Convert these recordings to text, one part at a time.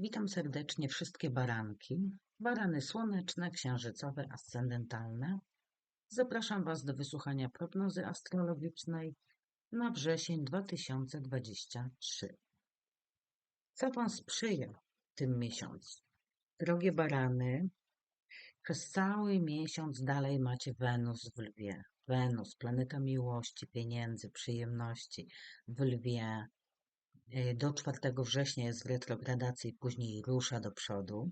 Witam serdecznie wszystkie baranki, barany słoneczne, księżycowe, ascendentalne. Zapraszam Was do wysłuchania prognozy astrologicznej na wrzesień 2023. Co Wam sprzyja w tym miesiącu? Drogie barany, przez cały miesiąc dalej macie Wenus w lwie. Wenus, planeta miłości, pieniędzy, przyjemności w lwie, do 4 września jest w retrogradacji, później rusza do przodu,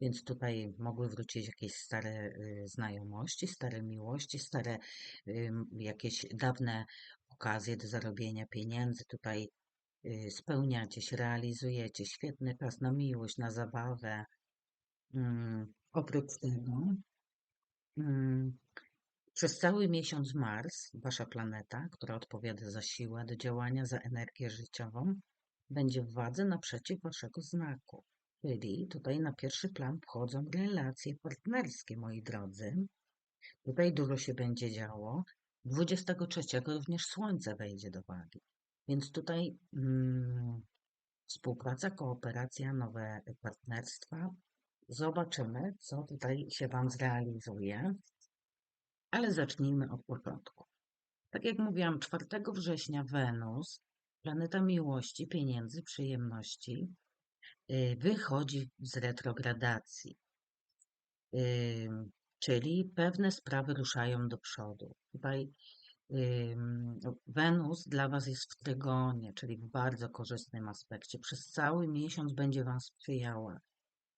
więc tutaj mogły wrócić jakieś stare y, znajomości, stare miłości, stare jakieś dawne okazje do zarobienia pieniędzy. Tutaj y, spełniacie się, realizujecie. Świetny czas na miłość, na zabawę. Oprócz tego przez cały miesiąc Mars, wasza planeta, która odpowiada za siłę do działania, za energię życiową, będzie w wadze naprzeciw waszego znaku. Czyli tutaj na pierwszy plan wchodzą relacje partnerskie, moi drodzy. Tutaj dużo się będzie działo. 23 również Słońce wejdzie do wagi. Więc tutaj mm, współpraca, kooperacja, nowe partnerstwa. Zobaczymy, co tutaj się Wam zrealizuje. Ale zacznijmy od początku. Tak jak mówiłam, 4 września Wenus, planeta miłości, pieniędzy, przyjemności, y, wychodzi z retrogradacji. Czyli pewne sprawy ruszają do przodu. Tutaj Wenus dla Was jest w trygonie, czyli w bardzo korzystnym aspekcie. Przez cały miesiąc będzie Wam sprzyjała,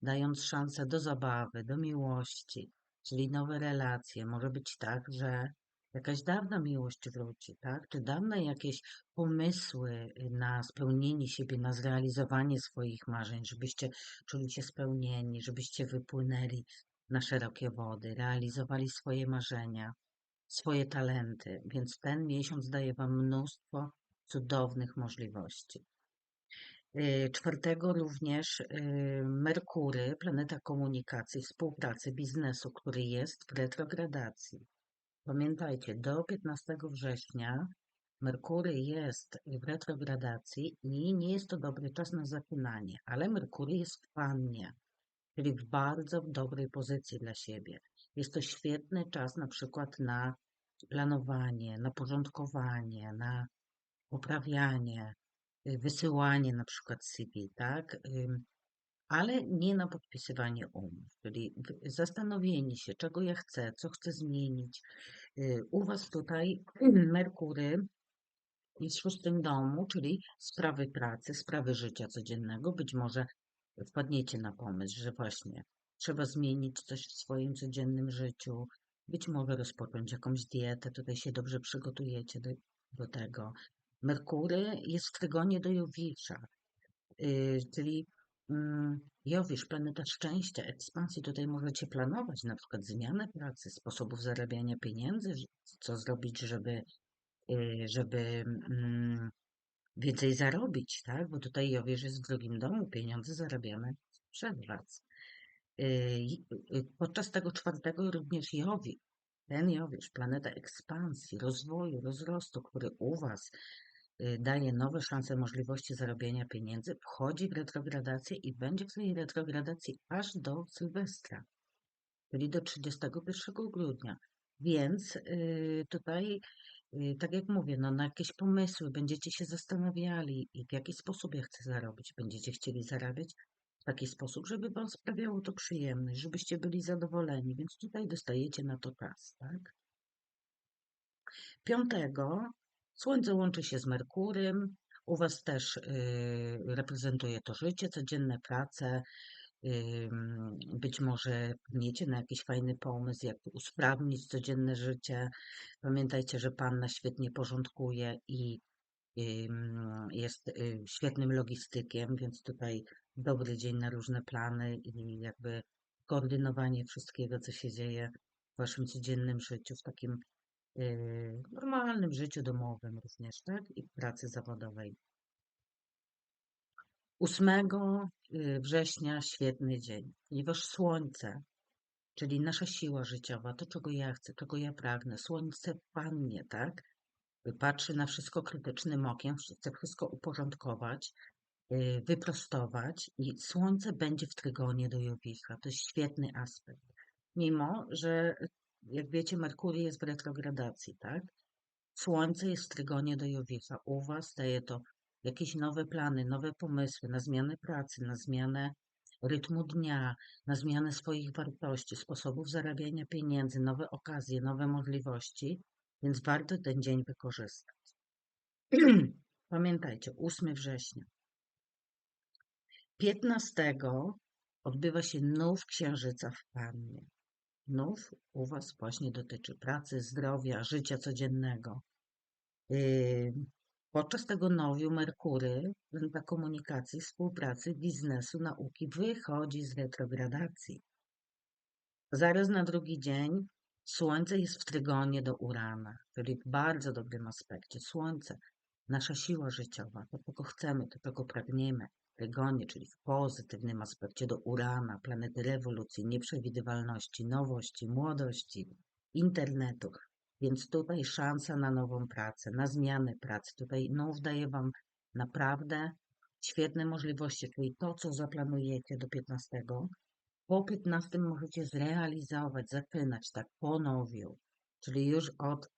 dając szansę do zabawy, do miłości, czyli nowe relacje. Może być tak, że jakaś dawna miłość wróci, tak? Czy dawne jakieś pomysły na spełnienie siebie, na zrealizowanie swoich marzeń, żebyście czuli się spełnieni, żebyście wypłynęli na szerokie wody, realizowali swoje marzenia, swoje talenty. Więc ten miesiąc daje Wam mnóstwo cudownych możliwości. Y, czwartego również y, Merkury, planeta komunikacji, współpracy, biznesu, który jest w retrogradacji. Pamiętajcie, do 15 września Merkury jest w retrogradacji i nie jest to dobry czas na zapinanie, ale Merkury jest w pannie, czyli w bardzo dobrej pozycji dla siebie. Jest to świetny czas na przykład na planowanie, na porządkowanie, na poprawianie, wysyłanie na przykład CV, tak? Ale nie na podpisywanie umów, czyli zastanowienie się, czego ja chcę, co chcę zmienić. Y, u Was tutaj Merkury jest w szóstym domu, czyli sprawy pracy, sprawy życia codziennego. Być może wpadniecie na pomysł, że właśnie trzeba zmienić coś w swoim codziennym życiu, być może rozpocząć jakąś dietę, tutaj się dobrze przygotujecie do, do tego. Merkury jest w trygonie do Jowisza, yy, czyli Jowisz, planeta szczęścia, ekspansji, tutaj możecie planować na przykład zmianę pracy, sposobów zarabiania pieniędzy, co zrobić, żeby, y, żeby mm, więcej zarobić, tak? Bo tutaj Jowisz jest w drugim domu, pieniądze zarabiamy przez Was. Y, y, podczas tego czwartego również Jowi, ten Jowisz, planeta ekspansji, rozwoju, rozrostu, który u Was daje nowe szanse, możliwości zarobienia pieniędzy, wchodzi w retrogradację i będzie w tej retrogradacji aż do Sylwestra, czyli do 31 grudnia. Więc y, tutaj, y, tak jak mówię, no, na jakieś pomysły będziecie się zastanawiali w jaki sposób ja chcę zarobić. Będziecie chcieli zarabiać w taki sposób, żeby Wam sprawiało to przyjemność, żebyście byli zadowoleni, więc tutaj dostajecie na to czas, tak? Piątego Słońce łączy się z Merkurym. U Was też y, reprezentuje to życie, codzienne prace. Y, być może pniecie na jakiś fajny pomysł, jak usprawnić codzienne życie. Pamiętajcie, że Panna świetnie porządkuje i y, jest świetnym logistykiem, więc tutaj dobry dzień na różne plany i jakby koordynowanie wszystkiego, co się dzieje w Waszym codziennym życiu, w takim w normalnym życiu domowym również, tak? I w pracy zawodowej. 8 y, września świetny dzień, ponieważ słońce, czyli nasza siła życiowa, to czego ja chcę, czego ja pragnę, słońce pannie, tak? Patrzy na wszystko krytycznym okiem, chce wszystko uporządkować, y, wyprostować i Słońce będzie w trygonie do Jowisza. To jest świetny aspekt. Mimo, że jak wiecie, Merkury jest w retrogradacji, tak? Słońce jest w trygonie do Jowisza. U Was daje to jakieś nowe plany, nowe pomysły na zmianę pracy, na zmianę rytmu dnia, na zmianę swoich wartości, sposobów zarabiania pieniędzy, nowe okazje, nowe możliwości, więc warto ten dzień wykorzystać. Pamiętajcie, 8 września. 15 odbywa się nów księżyca w Pannie. Nów u Was właśnie dotyczy pracy, zdrowia, życia codziennego. Podczas tego nowiu Merkury, planeta komunikacji, współpracy, biznesu, nauki, wychodzi z retrogradacji. Zaraz na drugi dzień Słońce jest w trygonie do Urana, czyli w bardzo dobrym aspekcie. Słońce, nasza siła życiowa, to czego chcemy, to czego pragniemy. Trygonie, czyli w pozytywnym aspekcie do Urana, planety rewolucji, nieprzewidywalności, nowości, młodości, internetu. Więc tutaj szansa na nową pracę, na zmianę pracy. Tutaj NOW daje Wam naprawdę świetne możliwości, czyli to, co zaplanujecie do 15, po 15 możecie zrealizować, zaczynać tak po nowiu, czyli już od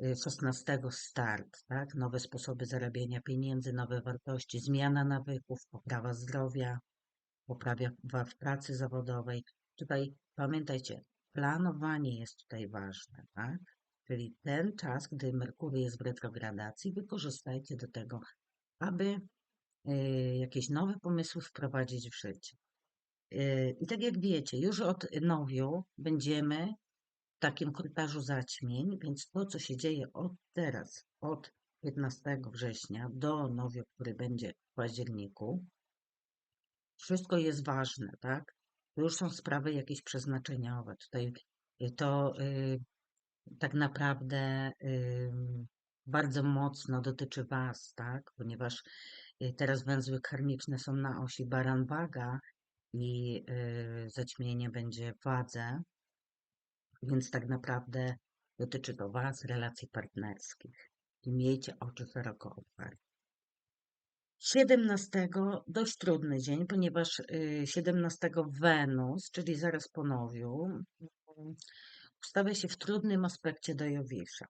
16 y, start, tak? Nowe sposoby zarabiania pieniędzy, nowe wartości, zmiana nawyków, poprawa zdrowia, poprawia w pracy zawodowej. Tutaj pamiętajcie, planowanie jest tutaj ważne, tak? Czyli ten czas, gdy Merkury jest w retrogradacji, wykorzystajcie do tego, aby y, jakieś nowe pomysły wprowadzić w życie. Y, I tak jak wiecie, już od nowiu będziemy takim korytarzu zaćmień, więc to, co się dzieje od teraz, od 15 września do nowiu, który będzie w październiku, wszystko jest ważne, tak? Już są sprawy jakieś przeznaczeniowe. Tutaj y, to y, tak naprawdę bardzo mocno dotyczy Was, tak? Ponieważ y, teraz węzły karmiczne są na osi baran-waga i y, zaćmienie będzie w wadze, więc tak naprawdę dotyczy to Was, relacji partnerskich. I miejcie oczy szeroko otwarte. 17 dość trudny dzień, ponieważ 17 y, Wenus, czyli zaraz po nowiu, ustawia się w trudnym aspekcie do Jowisza.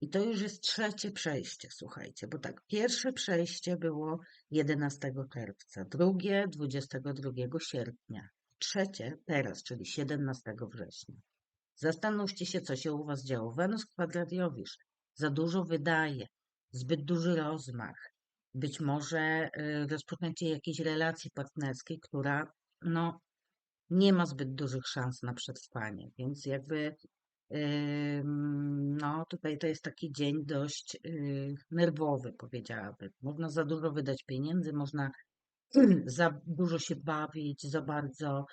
I to już jest trzecie przejście, słuchajcie, bo tak, pierwsze przejście było 11 czerwca, drugie 22 sierpnia, trzecie teraz, czyli 17 września. Zastanówcie się, co się u Was działo. Wenus kwadrat Jowisz za dużo wydaje, zbyt duży rozmach. Być może y, rozpoczęcie jakiejś relacji partnerskiej, która no, nie ma zbyt dużych szans na przetrwanie, więc jakby no tutaj to jest taki dzień dość y, nerwowy, powiedziałabym. Można za dużo wydać pieniędzy, można za dużo się bawić, za bardzo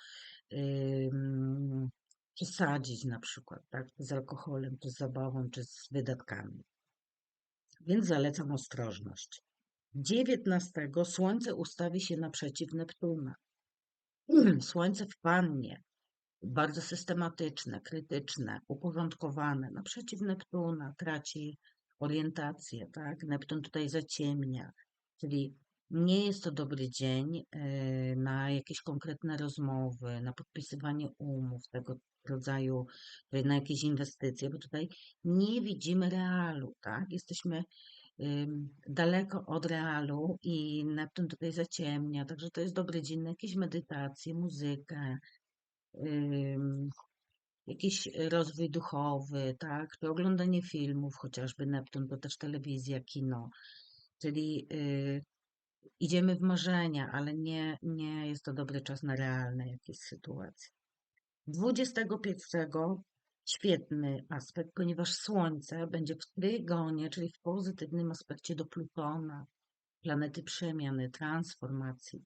przesadzić na przykład, tak, z alkoholem, czy z zabawą, czy z wydatkami. Więc zalecam ostrożność. 19 Słońce ustawi się naprzeciw Neptuna. Słońce w Pannie, bardzo systematyczne, krytyczne, uporządkowane. Naprzeciw Neptuna traci orientację, tak? Neptun tutaj zaciemnia, czyli nie jest to dobry dzień e, na jakieś konkretne rozmowy, na podpisywanie umów tego rodzaju, e, na jakieś inwestycje, bo tutaj nie widzimy realu, tak? Jesteśmy daleko od realu i Neptun tutaj zaciemnia, także to jest dobry dzień na jakieś medytacje, muzykę, jakiś rozwój duchowy, tak, czy oglądanie filmów, chociażby Neptun, to też telewizja, kino, czyli y, idziemy w marzenia, ale nie, nie jest to dobry czas na realne jakieś sytuacje. 21 świetny aspekt, ponieważ Słońce będzie w trygonie, czyli w pozytywnym aspekcie do Plutona, planety przemiany, transformacji.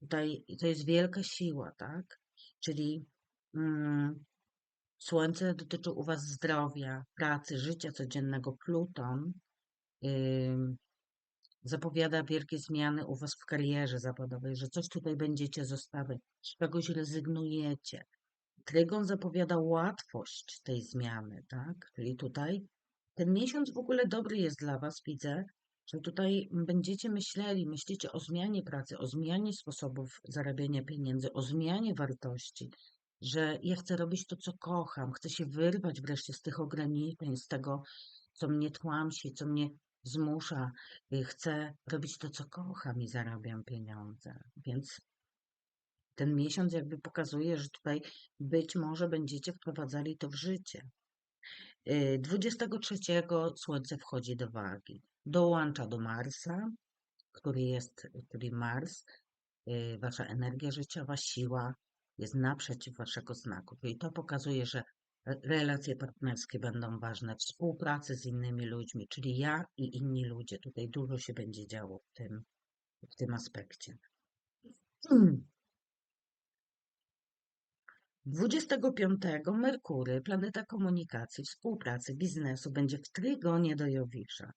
Tutaj to jest wielka siła, tak? Czyli mm, Słońce dotyczy u Was zdrowia, pracy, życia codziennego. Pluton zapowiada wielkie zmiany u Was w karierze zawodowej, że coś tutaj będziecie zostawiać, z czegoś rezygnujecie. Trygon zapowiada łatwość tej zmiany, tak? Czyli tutaj ten miesiąc w ogóle dobry jest dla Was, widzę, że tutaj będziecie myśleli, myślicie o zmianie pracy, o zmianie sposobów zarabiania pieniędzy, o zmianie wartości, że ja chcę robić to, co kocham, chcę się wyrwać wreszcie z tych ograniczeń, z tego, co mnie tłamsi, co mnie zmusza. Y, Chcę robić to, co kocham i zarabiam pieniądze. Więc ten miesiąc jakby pokazuje, że tutaj być może będziecie wprowadzali to w życie. Y, 23 Słońce wchodzi do wagi. Dołącza do Marsa, który jest, który Mars, y, wasza energia życiowa, siła jest naprzeciw waszego znaku. I to pokazuje, że re- relacje partnerskie będą ważne, współpracy z innymi ludźmi, czyli ja i inni ludzie. Tutaj dużo się będzie działo w tym, w tym aspekcie. 25 Merkury, planeta komunikacji, współpracy, biznesu, będzie w trygonie do Jowisza.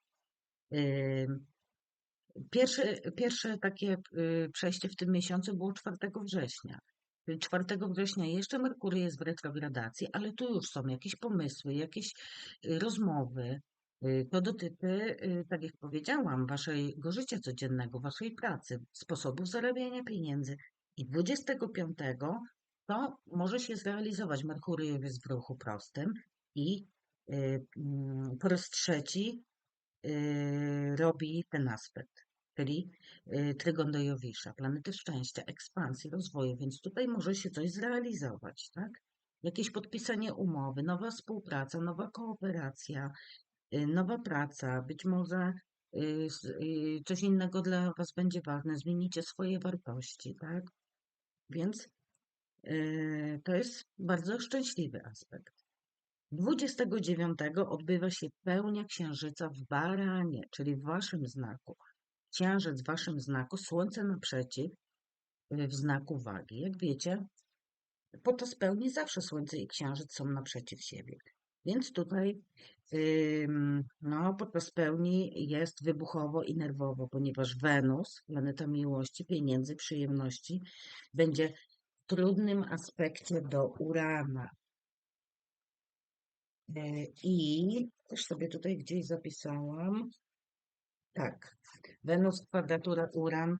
Pierwsze, pierwsze takie y, przejście w tym miesiącu było 4 września. Czyli 4 września jeszcze Merkury jest w retrogradacji, ale tu już są jakieś pomysły, jakieś y, rozmowy. Y, To dotyczy, y, tak jak powiedziałam, waszego życia codziennego, waszej pracy, sposobów zarabiania pieniędzy. I 25 to może się zrealizować. Merkury jest w ruchu prostym i y, mm, po raz trzeci y, robi ten aspekt, czyli y, trygon do Jowisza, planety szczęścia, ekspansji, rozwoju, więc tutaj może się coś zrealizować, tak? Jakieś podpisanie umowy, nowa współpraca, nowa kooperacja, nowa praca, być może coś innego dla Was będzie ważne, zmienicie swoje wartości, tak? Więc to jest bardzo szczęśliwy aspekt. 29 odbywa się pełnia księżyca w baranie, czyli w waszym znaku. Księżyc w waszym znaku, słońce naprzeciw y, w znaku wagi. Jak wiecie, podczas pełni zawsze słońce i księżyc są naprzeciw siebie. Więc tutaj no, podczas pełni jest wybuchowo i nerwowo, ponieważ Wenus, planeta miłości, pieniędzy, przyjemności, będzie trudnym aspekcie do Urana. E, I też sobie tutaj gdzieś zapisałam. Tak, Wenus, kwadratura Uran,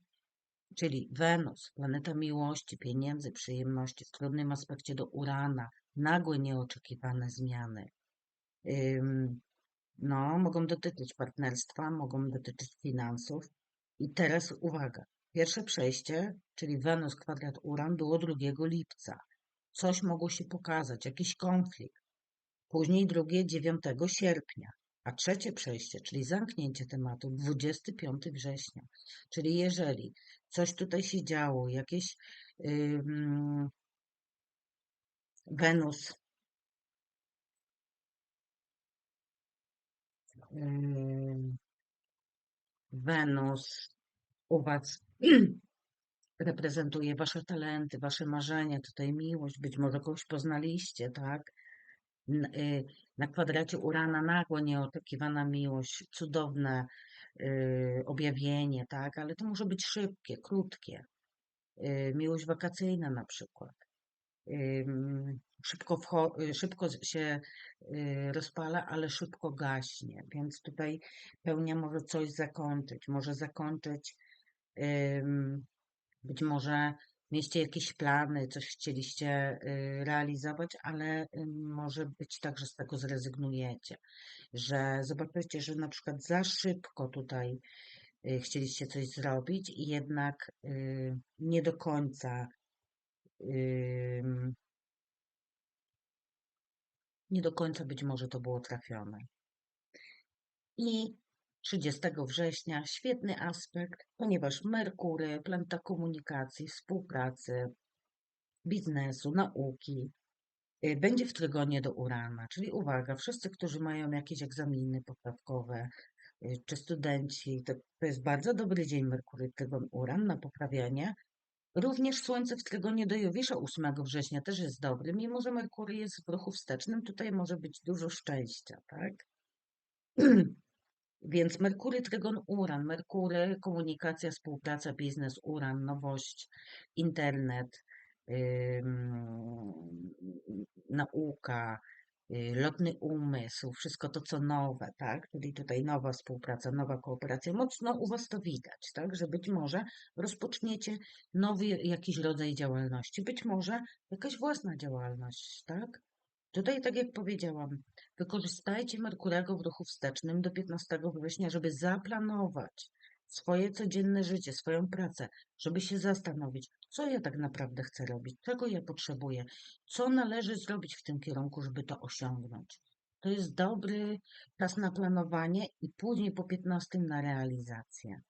czyli Wenus, planeta miłości, pieniędzy, przyjemności, w trudnym aspekcie do Urana, nagłe, nieoczekiwane zmiany. No, mogą dotyczyć partnerstwa, mogą dotyczyć finansów. I teraz uwaga, pierwsze przejście, czyli Wenus, kwadrat Uran, było 2 lipca. Coś mogło się pokazać, jakiś konflikt. Później drugie 9 sierpnia, a trzecie przejście, czyli zamknięcie tematu 25 września. Czyli jeżeli coś tutaj się działo, jakieś ym, Wenus, Wenus u Was reprezentuje Wasze talenty, Wasze marzenia, tutaj miłość, być może kogoś poznaliście, tak? Y, Na kwadracie Urana nagła, nieoczekiwana miłość, cudowne y, objawienie, tak? Ale to może być szybkie, krótkie. Y, Miłość wakacyjna na przykład. Szybko, się rozpala, ale szybko gaśnie, więc tutaj pełnia może coś zakończyć, może zakończyć być może mieliście jakieś plany, coś chcieliście y, realizować, ale może być tak, że z tego zrezygnujecie, że zobaczycie, że na przykład za szybko tutaj y, chcieliście coś zrobić i jednak y, nie do końca nie do końca być może to było trafione. I 30 września świetny aspekt, ponieważ Merkury, planeta komunikacji, współpracy, biznesu, nauki, y, będzie w trygonie do Urana. Czyli uwaga, wszyscy, którzy mają jakieś egzaminy poprawkowe, y, czy studenci, to, jest bardzo dobry dzień Merkury, trygon Uran na poprawianie. Również Słońce w trygonie do Jowisza 8 września też jest dobry, mimo że Merkury jest w ruchu wstecznym, tutaj może być dużo szczęścia, tak? Więc Merkury, Trygon, Uran. Merkury, komunikacja, współpraca, biznes, Uran, nowość, internet, ym, nauka, y, lotny umysł, wszystko to, co nowe, tak? Czyli tutaj nowa współpraca, nowa kooperacja. Mocno u Was to widać, tak? Że być może rozpoczniecie nowy jakiś rodzaj działalności, być może jakaś własna działalność, tak? Tutaj, tak jak powiedziałam, wykorzystajcie Merkurego w ruchu wstecznym do 15 września, żeby zaplanować swoje codzienne życie, swoją pracę, żeby się zastanowić, co ja tak naprawdę chcę robić, czego ja potrzebuję, co należy zrobić w tym kierunku, żeby to osiągnąć. To jest dobry czas na planowanie i później po 15 na realizację.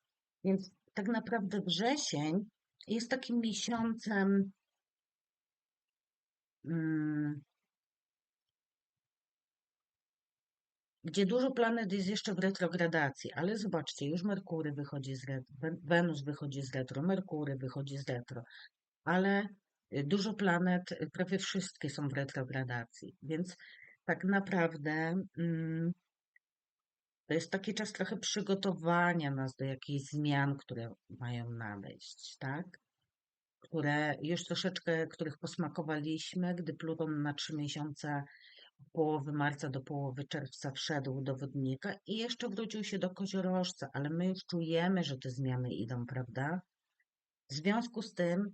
Więc tak naprawdę wrzesień jest takim miesiącem mm, gdzie dużo planet jest jeszcze w retrogradacji, ale zobaczcie, już Merkury wychodzi z retro, Wenus wychodzi z retro, Merkury wychodzi z retro, ale y, dużo planet, y, prawie wszystkie są w retrogradacji, więc tak naprawdę mm, to jest taki czas trochę przygotowania nas do jakichś zmian, które mają nadejść, tak? Które już troszeczkę, których posmakowaliśmy, gdy Pluton na trzy miesiące połowy marca do połowy czerwca wszedł do wodnika i jeszcze wrócił się do koziorożca, ale my już czujemy, że te zmiany idą, prawda? W związku z tym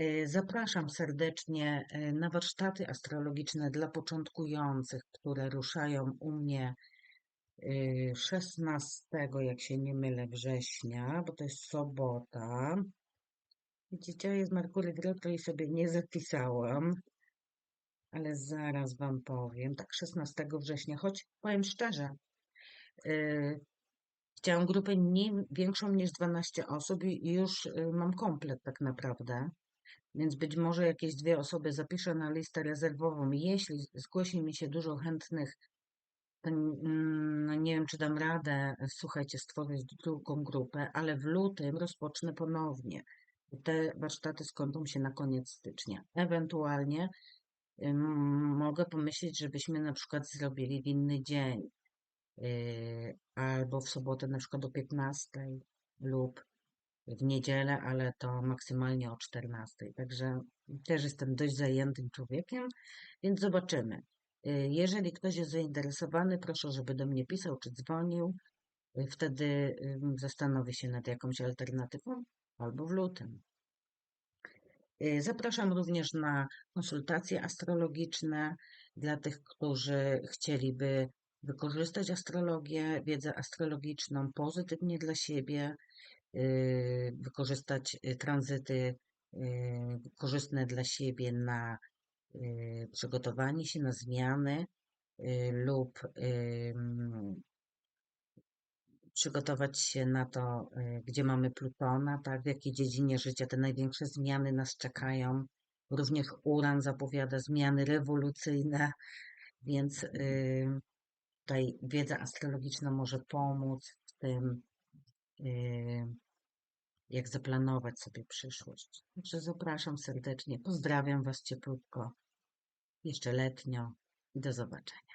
y, zapraszam serdecznie y, na warsztaty astrologiczne dla początkujących, które ruszają u mnie 16, y, jak się nie mylę, września, bo to jest sobota. Widzicie, jest Merkury w i sobie nie zapisałam ale zaraz Wam powiem, tak 16 września, choć powiem szczerze, yy, chciałam grupę nie większą niż 12 osób i już yy, mam komplet tak naprawdę, więc być może jakieś dwie osoby zapiszę na listę rezerwową. Jeśli zgłosi mi się dużo chętnych, to no nie wiem, czy dam radę, słuchajcie, stworzyć drugą grupę, ale w lutym rozpocznę ponownie. Te warsztaty skończą się na koniec stycznia. Ewentualnie mogę pomyśleć, żebyśmy na przykład zrobili w inny dzień, y, albo w sobotę na przykład o 15 lub w niedzielę, ale to maksymalnie o 14. Także też jestem dość zajętym człowiekiem, więc zobaczymy. Y, jeżeli ktoś jest zainteresowany, proszę, żeby do mnie pisał czy dzwonił. Y, wtedy zastanowi się nad jakąś alternatywą albo w lutym. Y, zapraszam również na konsultacje astrologiczne dla tych, którzy chcieliby wykorzystać astrologię, wiedzę astrologiczną pozytywnie dla siebie, y, wykorzystać y, tranzyty korzystne dla siebie na przygotowanie się na zmiany lub przygotować się na to, y, gdzie mamy Plutona, tak, w jakiej dziedzinie życia te największe zmiany nas czekają. Również Uran zapowiada zmiany rewolucyjne, więc y, tutaj wiedza astrologiczna może pomóc w tym, y, jak zaplanować sobie przyszłość. Także zapraszam serdecznie, pozdrawiam Was cieplutko, jeszcze letnio i do zobaczenia.